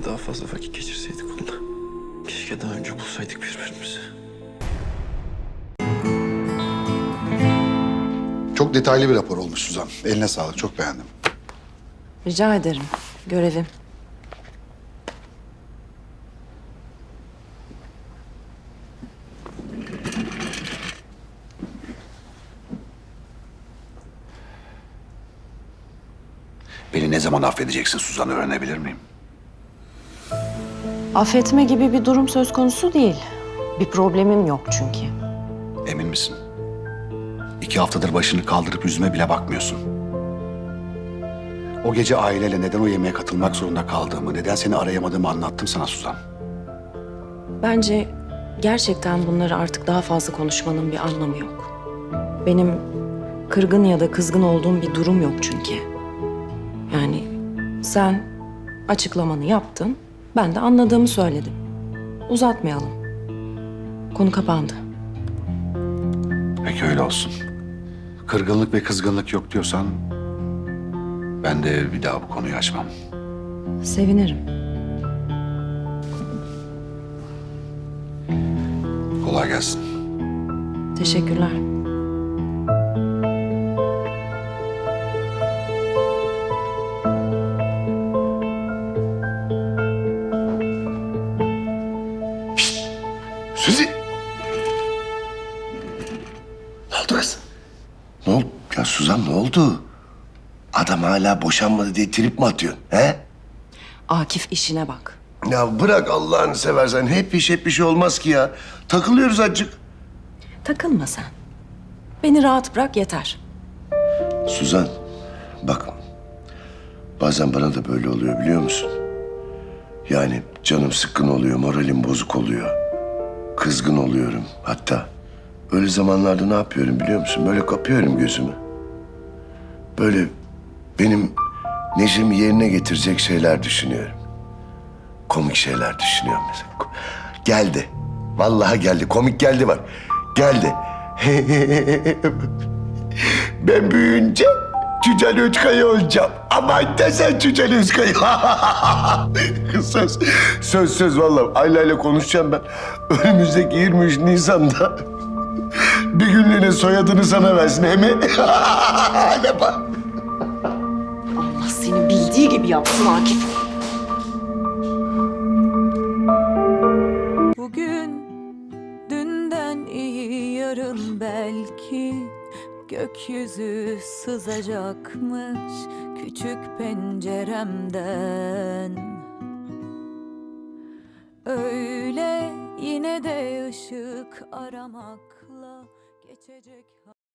Keşke daha fazla vakit geçirseydik onunla. Keşke daha önce bulsaydık birbirimizi. Çok detaylı bir rapor olmuş Suzan. Eline sağlık. Çok beğendim. Rica ederim. Görevim. Beni ne zaman affedeceksin Suzan öğrenebilir miyim? Affetme gibi bir durum söz konusu değil. Bir problemim yok çünkü. Emin misin? İki haftadır başını kaldırıp yüzüme bile bakmıyorsun. O gece aileyle neden o yemeğe katılmak zorunda kaldığımı, neden seni arayamadığımı anlattım sana Suzan. Bence gerçekten bunları artık daha fazla konuşmanın bir anlamı yok. Benim kırgın ya da kızgın olduğum bir durum yok çünkü. Yani sen açıklamanı yaptın, ben de anladığımı söyledim. Uzatmayalım. Konu kapandı. Peki öyle olsun. Kırgınlık ve kızgınlık yok diyorsan... ...ben de bir daha bu konuyu açmam. Sevinirim. Kolay gelsin. Teşekkürler. Ya Suzan ne oldu? Adam hala boşanmadı diye trip mi atıyorsun? He? Akif işine bak. Ya bırak Allah'ını seversen. Hep iş hep bir şey olmaz ki ya. Takılıyoruz azıcık. Takılma sen. Beni rahat bırak yeter. Suzan bak. Bazen bana da böyle oluyor biliyor musun? Yani canım sıkkın oluyor, moralim bozuk oluyor. Kızgın oluyorum hatta. Öyle zamanlarda ne yapıyorum biliyor musun? Böyle kapıyorum gözümü. Böyle benim neşemi yerine getirecek şeyler düşünüyorum. Komik şeyler düşünüyorum mesela. Geldi. Vallahi geldi. Komik geldi bak. Geldi. Ben büyüyünce Cücel Özkaya olacağım. Aman desen Cücel Özkaya. söz, söz söz vallahi Ayla ile konuşacağım ben. Önümüzdeki 23 Nisan'da bir günlüğüne soyadını sana versin he mi? Hadi bak. Allah seni bildiği gibi yapsın Akif. Bugün dünden iyi yarın belki gökyüzü sızacakmış küçük penceremden. Öyle yine de ışık aramakla geçecek.